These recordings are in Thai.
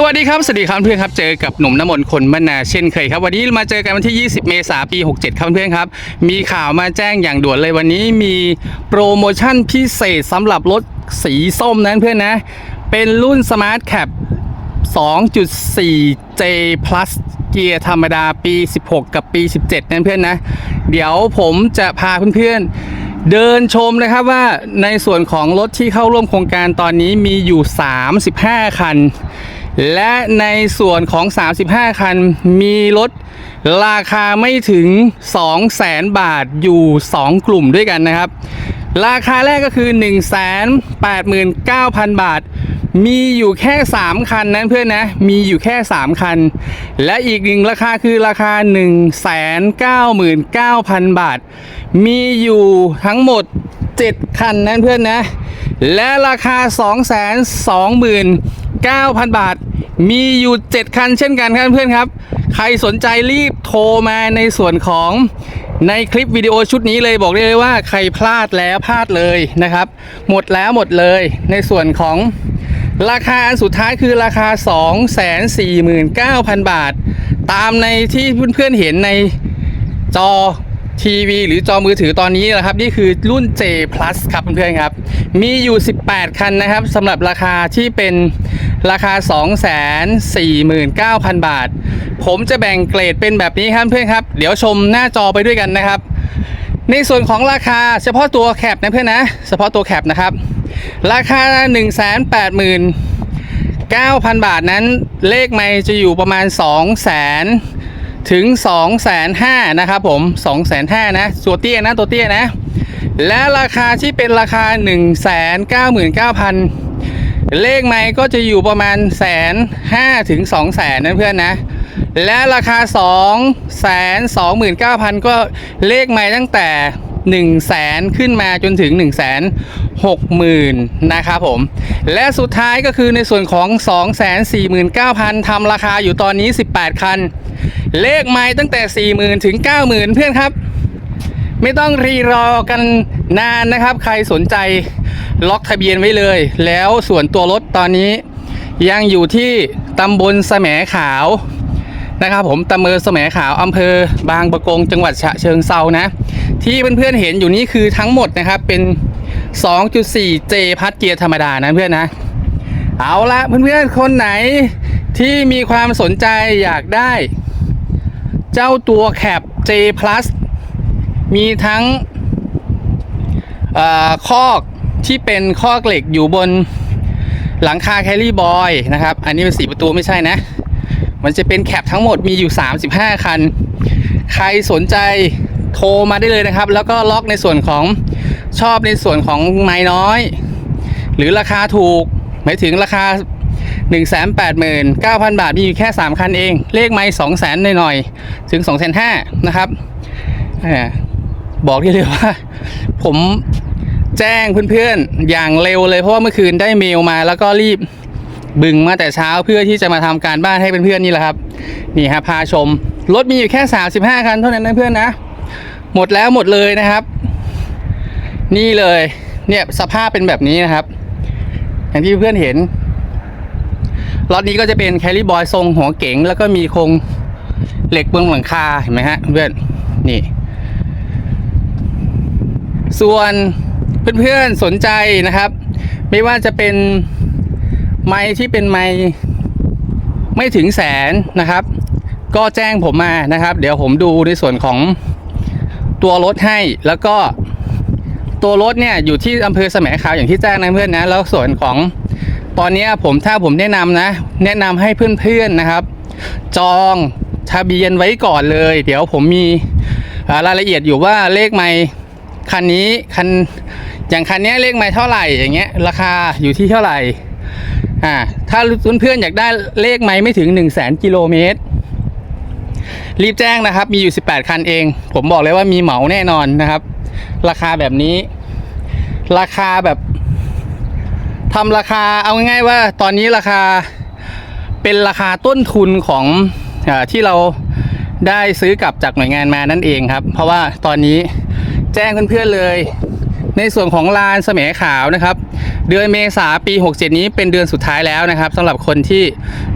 สวัสดีครับ สวัสดีครับเพื่อนครับ เจอกับหนุ่มน้ำมนต์คนมนาเช่นเคยครับ วันนี้มาเจอกันวันที่ 20 เมษายนปี 67 ครับเพื่อนครับ มีข่าวมาแจ้งอย่างด่วนเลยวันนี้มีโปรโมชั่นพิเศษสำหรับรถสีส้มนั้นเพื่อนนะ เป็นรุ่น Smart Cap 2.4J Plus เกียร์ธรรมดาปี 16 กับปี 17 นั่นเพื่อนนะ เดี๋ยวผมจะพาเพื่อนเดินชมนะครับว่าในส่วนของรถที่เข้าร่วมโครงการตอนนี้มีอยู่ 35 คัน และในส่วนของ 35 คันมีรถราคาไม่ถึง 200,000 บาทอยู่ 2 กลุ่มด้วยกันนะครับ ราคาแรกก็คือ 189,000 บาท มีอยู่แค่ 3 คันนั้นเพื่อนนะ มีอยู่แค่ 3 คัน และอีกหนึ่งราคาคือราคา 199,000 บาท มีอยู่ทั้งหมด 7 คันนั้นเพื่อนนะ และราคา 229,000 บาท มีอยู่ 7 คันเช่นกันครับเพื่อนครับ ใครสนใจรีบโทรมาในส่วนของในคลิปวิดีโอชุดนี้เลยบอกได้เลยว่าใครพลาดแล้วพลาดเลยนะครับ หมดแล้วหมดเลยในส่วนของราคาอันสุดท้ายคือราคา 249,000 บาท ตามในที่เพื่อนๆเห็นในจอ ทีวีหรือจอมือถือตอนนี้นะครับ นี่คือรุ่น J Plus ครับเพื่อนๆครับ มีอยู่ 18 คันนะครับสำหรับราคาที่เป็นราคา 249,000 บาท ผมจะแบ่งเกรดเป็นแบบนี้ครับเพื่อนครับ เดี๋ยวชมหน้าจอไปด้วยกันนะครับ ในส่วนของราคาเฉพาะตัวแคปนะเพื่อนนะ เฉพาะตัวแคปนะครับ ราคา 180,000 9,000 บาทนั้นเลขไม่จะอยู่ประมาณ 2 0 0 0 0 ถึง2 5 0 0 0นะครับผม2 5 0 0 0นะตัวเตี้ยนะตัวเตี้ยนะ และราคาที่เป็นราคา 199,000 เลขไม่ก็จะอยู่ประมาณแสนห้าถึง2แสนนั่นเพื่อนนะ และราคา 2 2 9 0 0 0 ก็เลขไม่ตั้งแต่ 1 0 0 0 0แสนขึ้นมาจนถึง 1 6 0 0 0 0นะครับผม และสุดท้ายก็คือในส่วนของ 249,000ทำราคาอยู่ตอนนี้ 18 คัน เลขไม่ตั้งแต่ 40,000 ถึง 90,000 เพื่อนครับ ไม่ต้องรีรอกันนานนะครับ ใครสนใจล็อกทะเบียนไว้เลย แล้วส่วนตัวรถตอนนี้ ยังอยู่ที่ตำบลแสมขาวนะครับผมตำบลแสมขาวอำเภอบางประกงจังหวัดฉะเชิงเซานะ ที่เพื่อนๆเห็นอยู่นี้คือทั้งหมดนะครับเป็น 2.4J พัดเกียร์ธรรมดานะเพื่อนนะ เอาละเพื่อนๆ คนไหนที่มีความสนใจอยากได้ เจ้าตัวแคป J Plus มีทั้งอคอกที่เป็นคอกเหล็กอยู่บนหลังคาแคลรี่บอยนะครับ อันนี้เป็นสีประตูไม่ใช่นะ มันจะเป็นแคปทั้งหมดมีอยู่ 35 คัน ใครสนใจโทรมาได้เลยนะครับ แล้วก็ล็อกในส่วนของ ชอบในส่วนของไม้น้อย หรือราคาถูก หมายถึงราคา 1 8 9 0 0 0 บาท มีอยู่แค่ 3 คันเอง เลขไม้2 0 0 0 0หน่อยๆ ถึง2 5 0 0 0นะครับอบอกได้เลยว่า ผมแจ้งเพื่อนๆ อย่างเร็วเลยเพราะว่าเมื่อคืนได้เมลมาแล้วก็รีบบึงมาแต่เช้าเพื่อที่จะมาทำการบ้านให้เพื่อนๆนี่แหละครับ นี่ครับพาชม รถมีอยู่แค่ 35 คันเท่านั้นนะเพื่อนนะ หมดแล้วหมดเลยนะครับ นี่เลย เนี่ยสภาพเป็นแบบนี้นะครับ อย่างที่เพื่อนเห็นรถนี้ก็จะเป็นแคลิบอยทรงหัวเก๋งแล้วก็มีโครงเหล็กเบนหลังคาเห็นไหมฮะเพื่อนนี่ ส่วนเพื่อนๆสนใจนะครับ ไม่ว่าจะเป็นไม้ที่เป็นไม้ไม่ถึงแสนนะครับ ก็แจ้งผมมานะครับ เดี๋ยวผมดูในส่วนของตัวรถให้แล้วก็ ตัวรถเนี่ยอยู่ที่อำเภอแสมขาวอย่างที่แจ้งนะเพื่อนนะ แล้วส่วนของตอนนี้ผมถ้าผมแนะนำนะ แนะนำให้เพื่อนๆนะครับ จองทะเบียนไว้ก่อนเลย เดี๋ยวผมมีรายละเอียดอยู่ว่าเลขไม้คันนี้คันอย่างคันนี้เลขไม้เท่าไหร่อย่างเงี้ย ราคาอยู่ที่เท่าไหร่อ่าถ้าเพื่อนๆอยากได้เลขไม้ไม่ถึง 1 0 0 0 0แสนกิโลเมตรรีบแจ้งนะครับ มีอยู่ 18 คันเอง ผมบอกเลยว่ามีเหมาแน่นอนนะครับ ราคาแบบนี้ ราคาแบบทำราคาเอาง่ายๆว่าตอนนี้ราคาเป็นราคาต้นทุนของอที่เราได้ซื้อกลับจากหน่วยงานมานั่นเองครับ เพราะว่าตอนนี้แจ้งเพื่อนๆเลย ในส่วนของลานแสมขาวนะครับ เดือนเมษาปี 67 นี้เป็นเดือนสุดท้ายแล้วนะครับสำหรับคนที่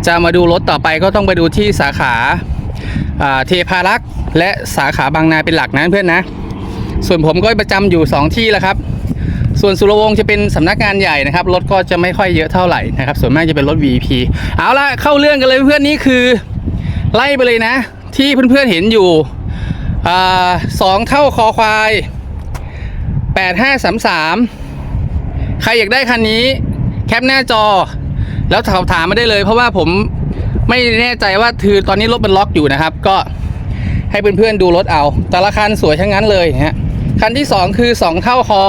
จะมาดูรถต่อไปก็ต้องไปดูที่สาขาอ่าเทพารักษ์และสาขาบางนาเป็นหลักนะเพื่อนนะ ส่วนผมก็ประจำอยู่ 2 ที่แล้วครับ ส่วนสุรวงศ์จะเป็นสำนักงานใหญ่นะครับรถก็จะไม่ค่อยเยอะเท่าไหร่นะครับส่วนมากจะเป็นรถ VP เอาละเข้าเรื่องกันเลยเพื่อนนี่คือ ไล่ไปเลยนะ ที่เพื่อนๆเห็นอยู่อสองเท่าคอควาย8533 ใครอยากได้คันนี้ แคปหน้าจอ แล้วสอบถามมาได้เลย เพราะว่าผมไม่แน่ใจว่าคือตอนนี้รถมันล็อกอยู่นะครับ ก็ให้เพื่อนๆดูรถเอา แต่ละคันสวยทั้งนั้นเลยนะฮะคันที่ 2 คือ 2 เท่าคอ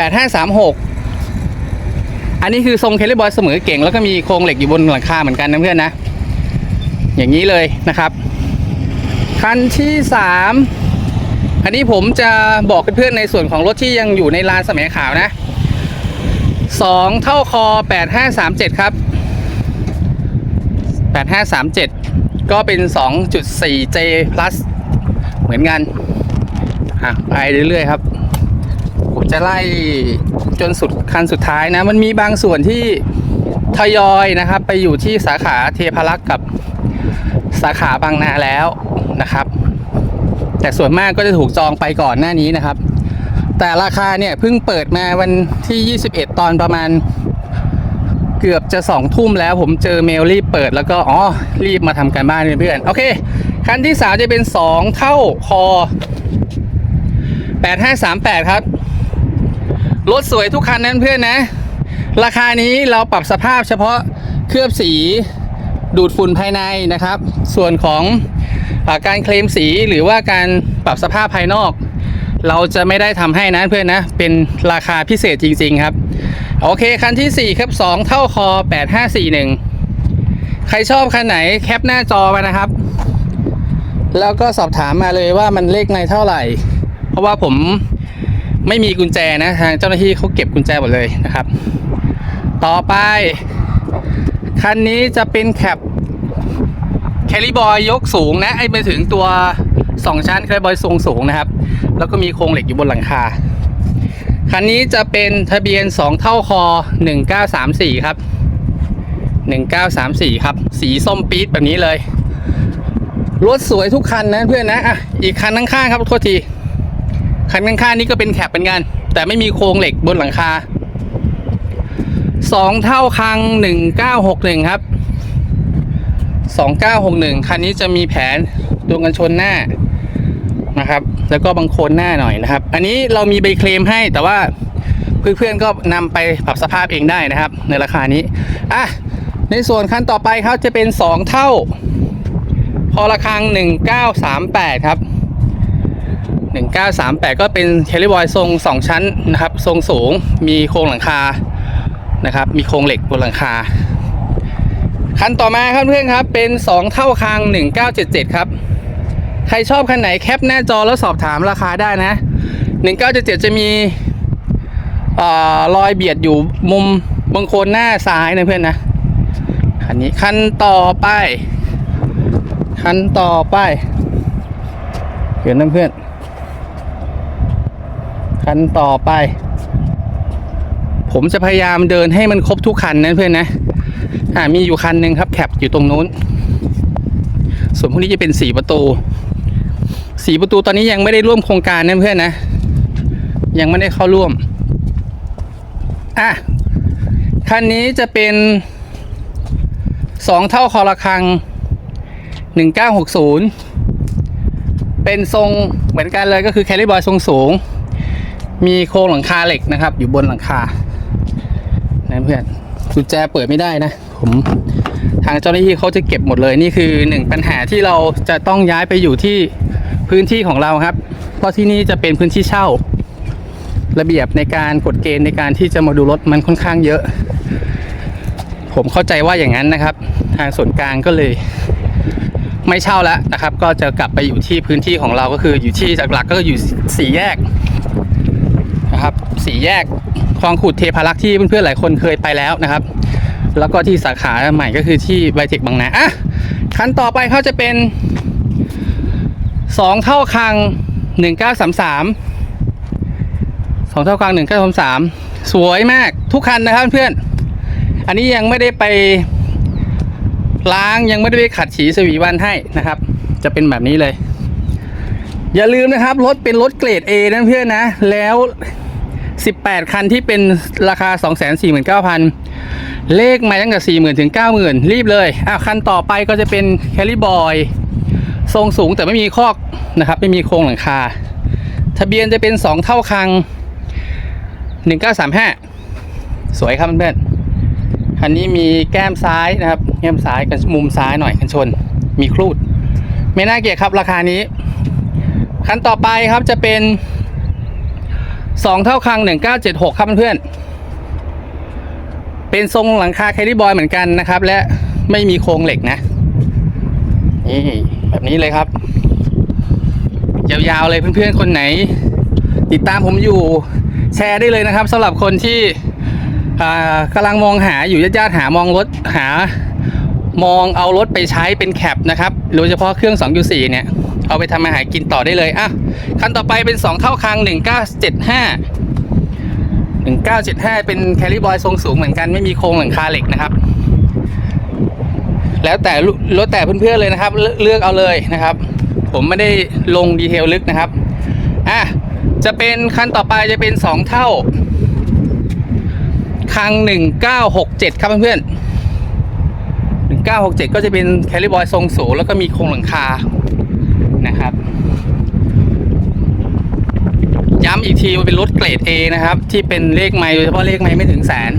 8536 อันนี้คือทรงเคลลี่บอยเสมอเก่ง แล้วก็มีโครงเหล็กอยู่บนหลังคาเหมือนกันนะเพื่อนนะ อย่างนี้เลยนะครับ คันที่ 3 อันนี้ผมจะบอกเพื่อนๆในส่วนของรถที่ยังอยู่ในลานสมัยขาวนะ 2 เท่าคอ 8537 ครับ 8537 ก็เป็น 2.4J plus เหมือนกัน อะ ไปเรื่อยๆครับ จะไล่จนสุดคันสุดท้ายนะ มันมีบางส่วนที่ทยอยนะครับ ไปอยู่ที่สาขาเทพารักษ์กับสาขาบางนาแล้วนะครับ แต่ส่วนมากก็จะถูกจองไปก่อนหน้านี้นะครับ แต่ราคาเนี่ยเพิ่งเปิดมาวันที่ 21 ตอนประมาณเกือบจะ2ทุ่มแล้วผมเจอเมลรีบเปิดแล้วก็อ๋อรีบมาทำการบ้านเพื่อนๆโอเค คันที่3จะเป็น 2 เท่าคอ8538 ครับ รถสวยทุกคันนั้นเพื่อนนะ ราคานี้เราปรับสภาพเฉพาะเคลือบสีดูดฝุ่นภายในนะครับ ส่วนของอการเคลมสีหรือว่าการปรับสภาพภายนอก เราจะไม่ได้ทำให้นะเพื่อนนะ เป็นราคาพิเศษจริง ๆ ครับ โอเค คันที่ 4 ครับ 2 เท่าคอ 8541 ใครชอบคันไหนแคปหน้าจอมานะครับ แล้วก็สอบถามมาเลยว่ามันเลขในเท่าไหร่ เพราะว่าผม ไม่มีกุญแจนะทางเจ้าหน้าที่เขาเก็บกุญแจหมดเลยนะครับ ต่อไปคันนี้จะเป็นแคปแคลิบอยยกสูงนะไอ้ไปถึงตัว 2 ชั้นแคลิบอยทรงสูงนะครับ แล้วก็มีโครงเหล็กอยู่บนหลังคา คันนี้จะเป็นทะเบียน 2 เท่าคอ 1934 ครับ 1934 ครับ สีส้มปี๊ดแบบนี้เลยรถสวยทุกคันนะเพื่อนนะอะอีกคันข้างๆครับโทษที คันข้างๆนี่ก็เป็นแคปเหมือนกัน แต่ไม่มีโครงเหล็กบนหลังคาสองเท่าคัง1961ครับ2961คันนี้จะมีแผนดวงกันชนหน้านะครับ แล้วก็บังโคนหน้าหน่อยนะครับ อันนี้เรามีใบเคลมให้แต่ว่าเพื่อนๆก็นำไปปรับสภาพเองได้นะครับ ในราคานี้อะในส่วนคันต่อไปครับจะเป็น 2 เท่า พอละครัง1938 ครับ 1938 ก็เป็นเคลิบอยทรง 2 ชั้นนะครับ ทรงสูงมีโครงหลังคานะครับ มีโครงเหล็กบนหลังคา คันต่อมาครับเพื่อนครับ เป็น 2 เท่าคาง 1977 ครับ ใครชอบคันไหนแคปหน้าจอแล้วสอบถามราคาได้นะ 1977 จะมีอรอยเบียดอยู่มุมบางโคนหน้าซ้ายนะเพื่อนนะ คันนี้คันต่อไป คันต่อไปเห็นนะเพื่อน คันต่อไป ผมจะพยายามเดินให้มันครบทุกคันนะเพื่อนนะ อ่ามีอยู่คันหนึ่งครับแคปอยู่ตรงนู้น ส่วนพวกนี้จะเป็นสีประตูสีประตูตอนนี้ยังไม่ได้ร่วมโครงการนะเพื่อนนะ ยังไม่ได้เข้าร่วม อะคันนี้จะเป็นสองเท่าคอระคังหนึ่งเก้าหกศูนย์เป็นทรงเหมือนกันเลยก็คือแคลิบอยทรงสูง มีโครงหลังคาเหล็กนะครับ อยู่บนหลังคานะเพื่อนกุญแจเปิดไม่ได้นะ ผมทางเจ้าหน้าที่เขาจะเก็บหมดเลย นี่คือหนึ่งปัญหาที่เราจะต้องย้ายไปอยู่ที่พื้นที่ของเราครับ เพราะที่นี่จะเป็นพื้นที่เช่า ระเบียบในการกฎเกณฑ์ในการที่จะมาดูรถมันค่อนข้างเยอะ ผมเข้าใจว่าอย่างนั้นนะครับ ทางส่วนกลางก็เลยไม่เช่าแล้วนะครับ ก็จะกลับไปอยู่ที่พื้นที่ของเราก็คืออยู่ที่หลักๆก็อยู่สี่แยก นะครับ สี่แยกคลองขุดเทพารักษ์ที่เพื่อนๆหลายคนเคยไปแล้วนะครับ แล้วก็ที่สาขาใหม่ก็คือที่ไบเทคบางนาอะคันต่อไปเขาจะเป็นสองเท่าคังหนึ่งเก้าสามสามสองเท่าคังหนึ่งเก้าสามสามสวยมากทุกคันนะครับเพื่อนอันนี้ยังไม่ได้ไปล้างยังไม่ได้ไปขัดสีสวีวันให้นะครับ จะเป็นแบบนี้เลย อย่าลืมนะครับ รถเป็นรถเกรด A นะเพื่อนนะ แล้ว 18 คันที่เป็นราคา 249,000 เลขมาตั้งแต่ 40,000 ถึง 90,000 รีบเลยอะคันต่อไปก็จะเป็นแคลิบอยทรงสูงแต่ไม่มีคอกนะครับ ไม่มีโครงหลังคา ทะเบียนจะเป็น 2 เท่าคัง 1935 สวยครับเพื่อนๆคันนี้มีแก้มซ้ายนะครับ แก้มซ้ายกันมุมซ้ายหน่อยกันชน มีครูด ไม่น่าเกลียดครับราคานี้ คันต่อไปครับจะเป็น 2เท่าคัง1976ครับเพื่อนๆเป็นทรงหลังคาแคดดี้บอยเหมือนกันนะครับ และไม่มีโครงเหล็กนะนี่แบบนี้เลยครับ ยาวๆเลยเพื่อนๆคนไหน ติดตามผมอยู่แชร์ได้เลยนะครับสำหรับคนที่กำลังมองหาอยู่ญาติๆหามองรถหามองเอารถไปใช้เป็นแคปนะครับโดยเฉพาะเครื่อง 2.4 เนี่ย เอาไปทำอาหารกินต่อได้เลยอะคันต่อไปเป็น 2 เท่าคัง 1975 1975 เป็นแคลิบอยทรงสูงเหมือนกันไม่มีโครงหลังคาเหล็กนะครับ แล้วแต่รถแต่เพื่อนๆเลยนะครับ เลือกเลือกเอาเลยนะครับ ผมไม่ได้ลงดีเทลลึกนะครับอะจะเป็นคันต่อไปจะเป็น 2 เท่า คัง 1967 ครับเพื่อนๆ1967 ก็จะเป็นแคลิบอยทรงสูงแล้วก็มีโครงหลังคา นะครับ ย้ำอีกทีมันเป็นรถเกรด A นะครับ ที่เป็นเลขไม้โดยเฉพาะเลขไม้ไม่ถึงแสน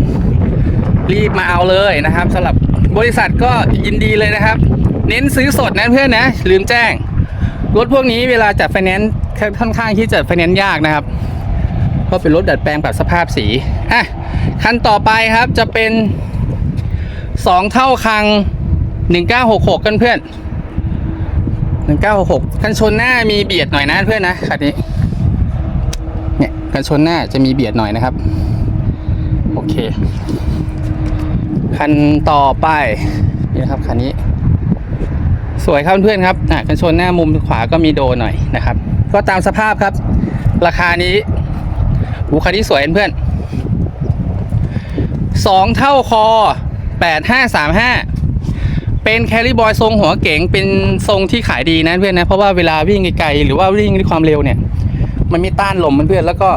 รีบมาเอาเลยนะครับสำหรับบริษัทก็ยินดีเลยนะครับ เน้นซื้อสดนะเพื่อนนะ ลืมแจ้ง รถพวกนี้เวลาจัดไฟแนนซ์ค่อนข้างที่จะไฟแนนซ์ยากนะครับเพราะเป็นรถดัดแปลงปรับสภาพสีอะคันต่อไปครับจะเป็น 2 เท่าคัง 1966 กันเพื่อน1966คันชนหน้ามีเบียดหน่อยนะเพื่อนนะคันนี้ เนี่ยคันชนหน้าจะมีเบียดหน่อยนะครับ โอเค คันต่อไปนี่นะครับคันนี้ สวยครับเพื่อนครับอะกันชนหน้ามุมขวาก็มีโดหน่อยนะครับ ก็ตามสภาพครับ ราคานี้หูคันนี้สวยเพื่อนสองเท่าคอแปดห้าสามห้าเป็นแคริบอยทรงหัวเก๋งเป็นทรงที่ขายดีนะเพื่อนนะ เพราะว่าเวลาวิ่งไกลๆหรือว่าวิ่งด้วยความเร็วเนี่ย มันไม่ต้านลมเพื่อนๆแล้วก็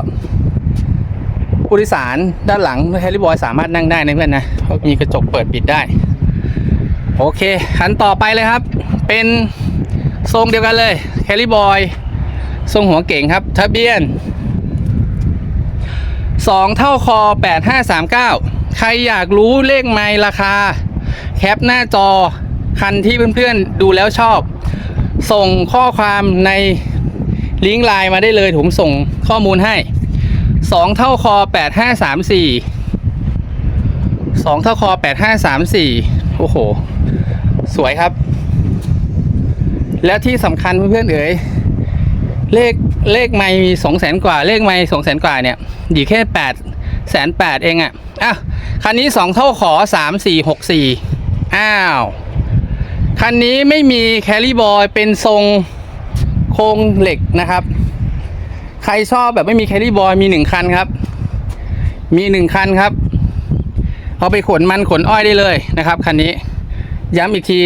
ผู้โดยสารด้านหลังแคริบอยสามารถนั่งได้นะเพื่อนนะเพราะมีกระจกเปิดปิดได้ โอเคคันต่อไปเลยครับ เป็นทรงเดียวกันเลยแคลิบอยทรงหัวเก่งครับทะเบียน 2 เท่าคอ 8539 ใครอยากรู้เลขไมล์ราคา แคปหน้าจอคันที่เพื่อนๆดูแล้วชอบ ส่งข้อความใน ลิงก์ไลน์มาได้เลยผมส่งข้อมูลให้2เท่าคอ8534 2เท่าคอ8534โอ้โห สวยครับ แล้วที่สำคัญเพื่อนๆเอ๋ยเลขเลขไม่สองแสนกว่า เลขไม่สองแสนกว่าเนี่ยอยู่แค่แปดแสนแปดเองอะ่ะอะคันนี้สองเท่าขอสามสี่หกสี่อ้าว คันนี้ไม่มีแคลรี่บอยเป็นทรง ครงเหล็กนะครับ ใครชอบแบบไม่มีแครี่บอยมีหนึ่งคันครับ มีหนึ่งคันครับ เอาไปขนมันขนอ้อยได้เลยนะครับคันนี้ ย้ำอีกที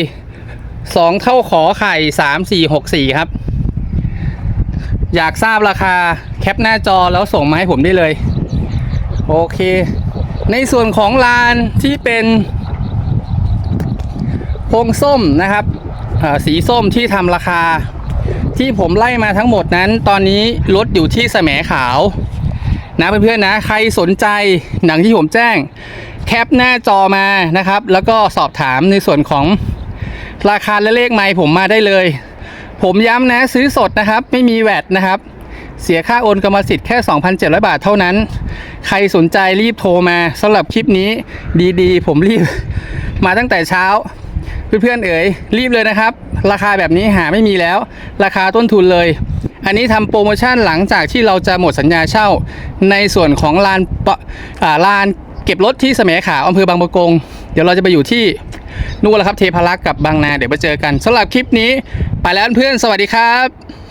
สองเท่าขอไข่สามสี่หกสี่ครับ อยากทราบราคาแคปหน้าจอแล้วส่งมาให้ผมได้เลย โอเค ในส่วนของลานที่เป็นโพงส้มนะครับสีส้มที่ทำราคา ที่ผมไล่มาทั้งหมดนั้น ตอนนี้ลดอยู่ที่แสมขาว นะเพื่อนๆนะ ใครสนใจหนังที่ผมแจ้ง แคปหน้าจอมานะครับ แล้วก็สอบถามในส่วนของราคาและเลขไมล์ผมมาได้เลย ผมย้ำนะซื้อสดนะครับ ไม่มีแวดนะครับ เสียค่าโอนกรรมสิทธิ์แค่ 2,700 บาทเท่านั้น ใครสนใจรีบโทรมาสำหรับคลิปนี้ดีๆ ผมรีบ มาตั้งแต่เช้า เพื่อนๆเอ๋ยรีบเลยนะครับ ราคาแบบนี้หาไม่มีแล้ว ราคาต้นทุนเลย อันนี้ทำโปรโมชั่นหลังจากที่เราจะหมดสัญญาเช่า ในส่วนของลานป่าลานเก็บรถที่เสมขาวอำเภอบางปะกง เดี๋ยวเราจะไปอยู่ที่นู่นแหละครับเทพารักษ์กับบางนาเดี๋ยวมาเจอกันสำหรับคลิปนี้ ไปแล้วเพื่อนสวัสดีครับ